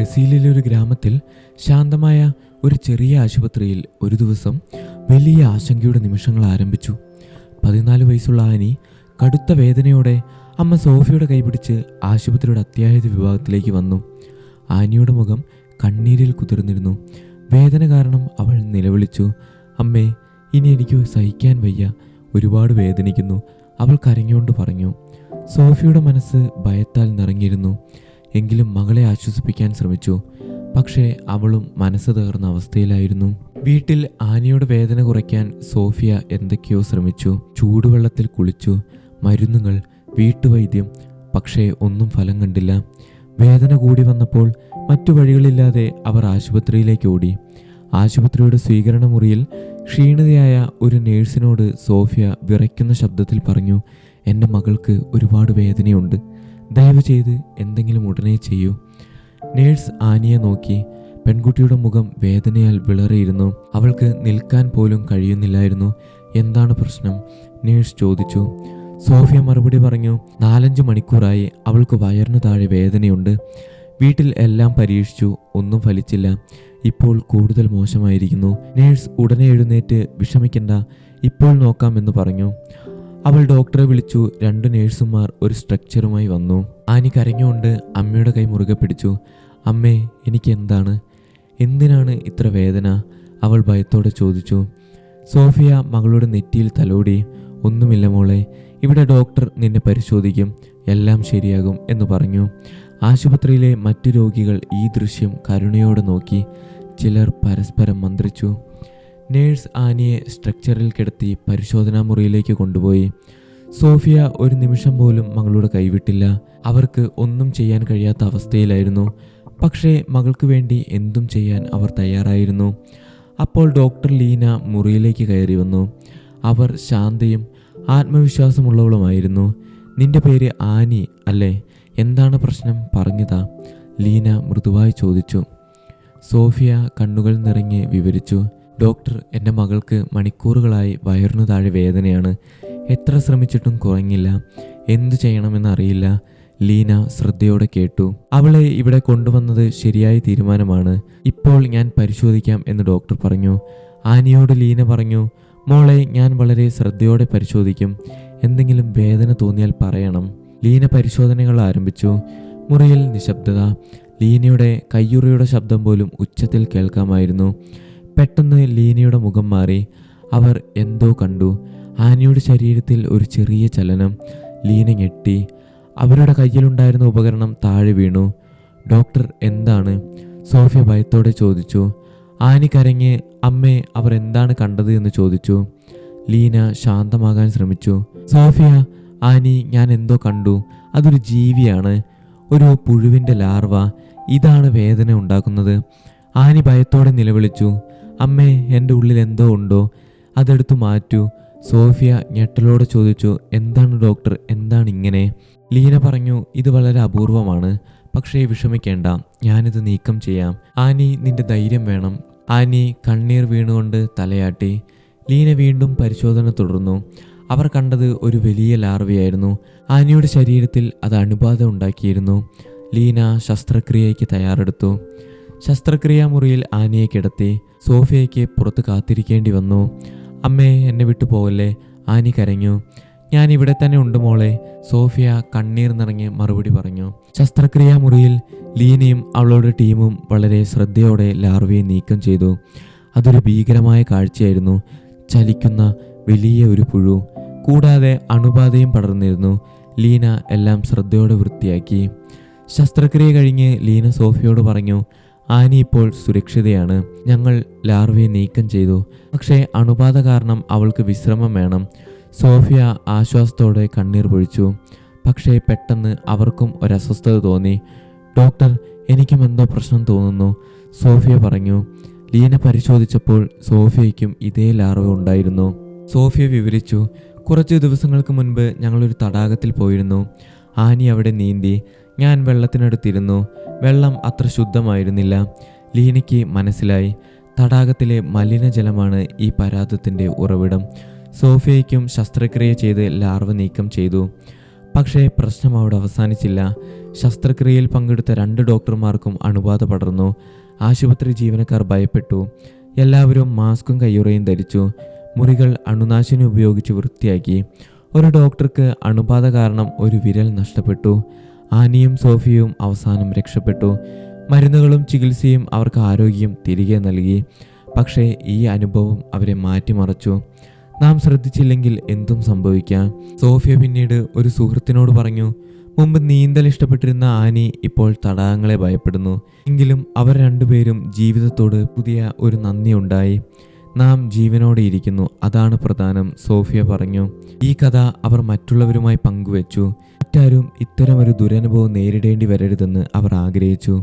ബ്രസീലിലെ ഒരു ഗ്രാമത്തിൽ ശാന്തമായ ഒരു ചെറിയ ആശുപത്രിയിൽ ഒരു ദിവസം വലിയ ആശങ്കയുടെ നിമിഷങ്ങൾ ആരംഭിച്ചു. പതിനാല് വയസ്സുള്ള ആനി കടുത്ത വേദനയോടെ അമ്മ സോഫിയുടെ കൈപിടിച്ച് ആശുപത്രിയുടെ അത്യാഹിത വിഭാഗത്തിലേക്ക് വന്നു. ആനിയുടെ മുഖം കണ്ണീരിൽ കുതിർന്നിരുന്നു. വേദന കാരണം അവൾ നിലവിളിച്ചു. അമ്മേ ഇനി എനിക്ക് സഹിക്കാൻ വയ്യ. ഒരുപാട് വേദനിക്കുന്നു. അവൾ കരഞ്ഞുകൊണ്ട് പറഞ്ഞു. സോഫിയുടെ മനസ്സ് ഭയത്താൽ നിറഞ്ഞിരുന്നു. എങ്കിലും മകളെ ആശ്വസിപ്പിക്കാൻ ശ്രമിച്ചു. പക്ഷേ അവളും മനസ്സ് തകർന്ന അവസ്ഥയിലായിരുന്നു. വീട്ടിൽ ആനിയുടെ വേദന കുറയ്ക്കാൻ സോഫിയ എന്തൊക്കെയോ ശ്രമിച്ചു. ചൂടുവെള്ളത്തിൽ കുളിച്ചു. മരുന്നുകൾ വീട്ടുവൈദ്യം പക്ഷേ ഒന്നും ഫലം കണ്ടില്ല. വേദന കൂടി വന്നപ്പോൾ മറ്റു വഴികളില്ലാതെ അവർ ആശുപത്രിയിലേക്ക് ഓടി. ആശുപത്രിയുടെ സ്വീകരണ മുറിയിൽ ക്ഷീണിതയായ ഒരു നേഴ്സിനോട് സോഫിയ വിറയ്ക്കുന്ന ശബ്ദത്തിൽ പറഞ്ഞു എന്റെ മകൾക്ക് ഒരുപാട് വേദനയുണ്ട്. ദയവ് ചെയ്ത് എന്തെങ്കിലും ഉടനെ ചെയ്യൂ. നേഴ്സ് ആനിയെ നോക്കി പെൺകുട്ടിയുടെ മുഖം വേദനയാൽ വിളറിയിരുന്നു. അവൾക്ക് നിൽക്കാൻ പോലും കഴിയുന്നില്ലായിരുന്നു. എന്താണ് പ്രശ്നം? നേഴ്സ് ചോദിച്ചു. സോഫിയ മറുപടി പറഞ്ഞു നാലഞ്ച് മണിക്കൂറായി അവൾക്ക് വയറിന് താഴെ വേദനയുണ്ട്. വീട്ടിൽ എല്ലാം പരീക്ഷിച്ചു ഒന്നും ഫലിച്ചില്ല. ഇപ്പോൾ കൂടുതൽ മോശമായിരിക്കുന്നു. നേഴ്സ് ഉടനെ എഴുന്നേറ്റ് വിഷമിക്കണ്ട ഇപ്പോൾ നോക്കാമെന്ന് പറഞ്ഞു. അവൾ ഡോക്ടറെ വിളിച്ചു. രണ്ട് നേഴ്സുമാർ ഒരു സ്ട്രക്ചറുമായി വന്നു. ആനി കരഞ്ഞുകൊണ്ട് അമ്മയുടെ കൈ മുറുകെ പിടിച്ചു. അമ്മേ എനിക്ക് എന്താണ് എന്തിനാണ് ഇത്ര വേദന? അവൾ ഭയത്തോടെ ചോദിച്ചു. സോഫിയ മകളുടെ നെറ്റിയിൽ തലോടി. ഒന്നുമില്ല മോളെ ഇവിടെ ഡോക്ടർ നിന്നെ പരിശോധിക്കും. എല്ലാം ശരിയാകും എന്ന് പറഞ്ഞു. ആശുപത്രിയിലെ മറ്റു രോഗികൾ ഈ ദൃശ്യം കരുണയോടെ നോക്കി. ചിലർ പരസ്പരം മന്ത്രിച്ചു. നേഴ്സ് ആനിയെ സ്ട്രക്ചറിൽ കിടത്തി പരിശോധനാ മുറിയിലേക്ക് കൊണ്ടുപോയി. സോഫിയ ഒരു നിമിഷം പോലും മകളുടെ കൈവിട്ടില്ല. അവർക്ക് ഒന്നും ചെയ്യാൻ കഴിയാത്ത അവസ്ഥയിലായിരുന്നു. പക്ഷേ മകൾക്ക് വേണ്ടി എന്തും ചെയ്യാൻ അവർ തയ്യാറായിരുന്നു. അപ്പോൾ ഡോക്ടർ ലീന മുറിയിലേക്ക് കയറി വന്നു. അവർ ശാന്തയും ആത്മവിശ്വാസമുള്ളവളുമായിരുന്നു. നിന്റെ പേര് ആനി അല്ലേ? എന്താണ് പ്രശ്നം? പറഞ്ഞതാ ലീന മൃദുവായി ചോദിച്ചു. സോഫിയ കണ്ണുകൾ നിറങ്ങി വിവരിച്ചു. ഡോക്ടർ എന്റെ മകൾക്ക് മണിക്കൂറുകളായി വയറിനു താഴെ വേദനയാണ്. എത്ര ശ്രമിച്ചിട്ടും കുറഞ്ഞില്ല. എന്തു ചെയ്യണമെന്നറിയില്ല. ലീന ശ്രദ്ധയോടെ കേട്ടു. അവളെ ഇവിടെ കൊണ്ടുവന്നത് ശരിയായ തീരുമാനമാണ്. ഇപ്പോൾ ഞാൻ പരിശോധിക്കാം എന്ന് ഡോക്ടർ പറഞ്ഞു. ആനിയോട് ലീന പറഞ്ഞു മോളെ ഞാൻ വളരെ ശ്രദ്ധയോടെ പരിശോധിക്കും. എന്തെങ്കിലും വേദന തോന്നിയാൽ പറയണം. ലീന പരിശോധനകൾ ആരംഭിച്ചു. മുറിയിൽ നിശബ്ദത. ലീനയുടെ കയ്യുറയുടെ ശബ്ദം പോലും ഉച്ചത്തിൽ കേൾക്കാമായിരുന്നു. പെട്ടെന്ന് ലീനയുടെ മുഖം മാറി. അവർ എന്തോ കണ്ടു. ആനയുടെ ശരീരത്തിൽ ഒരു ചെറിയ ചലനം. ലീന ഞെട്ടി. അവരുടെ കയ്യിലുണ്ടായിരുന്ന ഉപകരണം താഴെ വീണു. ഡോക്ടർ എന്താണ്? സോഫിയ ഭയത്തോടെ ചോദിച്ചു. ആനി കരഞ്ഞ് അമ്മേ അവർ എന്താണ് കണ്ടത്? എന്ന് ചോദിച്ചു. ലീന ശാന്തമാകാൻ ശ്രമിച്ചു. സോഫിയ ആനി ഞാൻ എന്തോ കണ്ടു. അതൊരു ജീവിയാണ്. ഒരു പുഴുവിന്റെ ലാർവ. ഇതാണ് വേദന ഉണ്ടാക്കുന്നത്. ആനി ഭയത്തോടെ നിലവിളിച്ചു. അമ്മേ എന്റെ ഉള്ളിൽ എന്തോ ഉണ്ടോ? അതെടുത്തു മാറ്റൂ. സോഫിയ ഞെട്ടലോടെ ചോദിച്ചു എന്താണ് ഡോക്ടർ? എന്താണ് ഇങ്ങനെ? ലീന പറഞ്ഞു ഇത് വളരെ അപൂർവമാണ്. പക്ഷേ വിഷമിക്കേണ്ട ഞാനിത് നീക്കം ചെയ്യാം. ആനി നിന്റെ ധൈര്യം വേണം. ആനി കണ്ണീർ വീണുകൊണ്ട് തലയാട്ടി. ലീന വീണ്ടും പരിശോധന തുടർന്നു. അവർ കണ്ടത് ഒരു വലിയ ലാർവയായിരുന്നു. ആനിയുടെ ശരീരത്തിൽ അത് അണുബാധ ഉണ്ടാക്കിയിരുന്നു. ലീന ശസ്ത്രക്രിയയ്ക്ക് തയ്യാറെടുത്തു. ശസ്ത്രക്രിയാ മുറിയിൽ ആനയെ കിടത്തി സോഫിയയ്ക്ക് പുറത്ത് കാത്തിരിക്കേണ്ടി വന്നു. അമ്മേ എന്നെ വിട്ടു പോകല്ലേ? ആനി കരഞ്ഞു. ഞാൻ ഇവിടെ തന്നെ ഉണ്ട് മോളെ സോഫിയ കണ്ണീർ നിറഞ്ഞ് മറുപടി പറഞ്ഞു. ശസ്ത്രക്രിയാ മുറിയിൽ ലീനയും അവളുടെ ടീമും വളരെ ശ്രദ്ധയോടെ ലാർവയെ നീക്കം ചെയ്തു. അതൊരു ഭീകരമായ കാഴ്ചയായിരുന്നു. ചലിക്കുന്ന വലിയ ഒരു പുഴു. കൂടാതെ അണുബാധയും പടർന്നിരുന്നു. ലീന എല്ലാം ശ്രദ്ധയോടെ വൃത്തിയാക്കി. ശസ്ത്രക്രിയ കഴിഞ്ഞ് ലീന സോഫിയോട് പറഞ്ഞു ആനി ഇപ്പോൾ സുരക്ഷിതയാണ്. ഞങ്ങൾ ലാർവയെ നീക്കം ചെയ്തു. പക്ഷേ അണുബാധ കാരണം അവൾക്ക് വിശ്രമം വേണം. സോഫിയ ആശ്വാസത്തോടെ കണ്ണീർ പൊഴിച്ചു. പക്ഷേ പെട്ടെന്ന് അവർക്കും ഒരസ്വസ്ഥത തോന്നി. ഡോക്ടർ എനിക്കും എന്തോ പ്രശ്നം തോന്നുന്നു സോഫിയ പറഞ്ഞു. ലീന പരിശോധിച്ചപ്പോൾ സോഫിയയ്ക്കും ഇതേ ലാർവ ഉണ്ടായിരുന്നു. സോഫിയ വിവരിച്ചു കുറച്ച് ദിവസങ്ങൾക്ക് മുൻപ് ഞങ്ങളൊരു തടാകത്തിൽ പോയിരുന്നു. ആനി അവിടെ നീന്തി ഞാൻ വെള്ളത്തിനടുത്തിരുന്നു. വെള്ളം അത്ര ശുദ്ധമായിരുന്നില്ല. ലീനയ്ക്ക് മനസ്സിലായി. തടാകത്തിലെ മലിനജലമാണ് ഈ പരാതത്തിന്റെ ഉറവിടം. സോഫിയയ്ക്കും ശസ്ത്രക്രിയ ചെയ്ത് ലാർവ നീക്കം ചെയ്തു. പക്ഷേ പ്രശ്നം അവിടെ അവസാനിച്ചില്ല. ശസ്ത്രക്രിയയിൽ പങ്കെടുത്ത രണ്ട് ഡോക്ടർമാർക്കും അണുബാധ പടർന്നു. ആശുപത്രി ജീവനക്കാർ ഭയപ്പെട്ടു. എല്ലാവരും മാസ്കും കയ്യുറയും ധരിച്ചു. മുറികൾ അണുനാശിനി ഉപയോഗിച്ച് വൃത്തിയാക്കി. ഒരു ഡോക്ടർക്ക് അണുബാധ കാരണം ഒരു വിരൽ നഷ്ടപ്പെട്ടു. ആനിയും സോഫിയയും അവസാനം രക്ഷപ്പെട്ടു. മരുന്നുകളും ചികിത്സയും അവർക്ക് ആരോഗ്യം തിരികെ നൽകി. പക്ഷേ ഈ അനുഭവം അവരെ മാറ്റിമറച്ചു. നാം ശ്രദ്ധിച്ചില്ലെങ്കിൽ എന്തും സംഭവിക്കാം. സോഫിയ പിന്നീട് ഒരു സുഹൃത്തിനോട് പറഞ്ഞു മുമ്പ് നീന്തൽ ഇഷ്ടപ്പെട്ടിരുന്ന ആനി ഇപ്പോൾ തടാകങ്ങളെ ഭയപ്പെടുന്നു. എങ്കിലും അവർ രണ്ടുപേരും ജീവിതത്തോട് പുതിയ ഒരു നന്ദി ഉണ്ടായി. നാം ജീവനോടെ ഇരിക്കുന്നു അതാണ് പ്രധാനം സോഫിയ പറഞ്ഞു. ഈ കഥ അവർ മറ്റുള്ളവരുമായി പങ്കുവച്ചു. മറ്റാരും ഇത്തരമൊരു ദുരനുഭവം നേരിടേണ്ടി വരരുതെന്ന് അവർ ആഗ്രഹിച്ചു.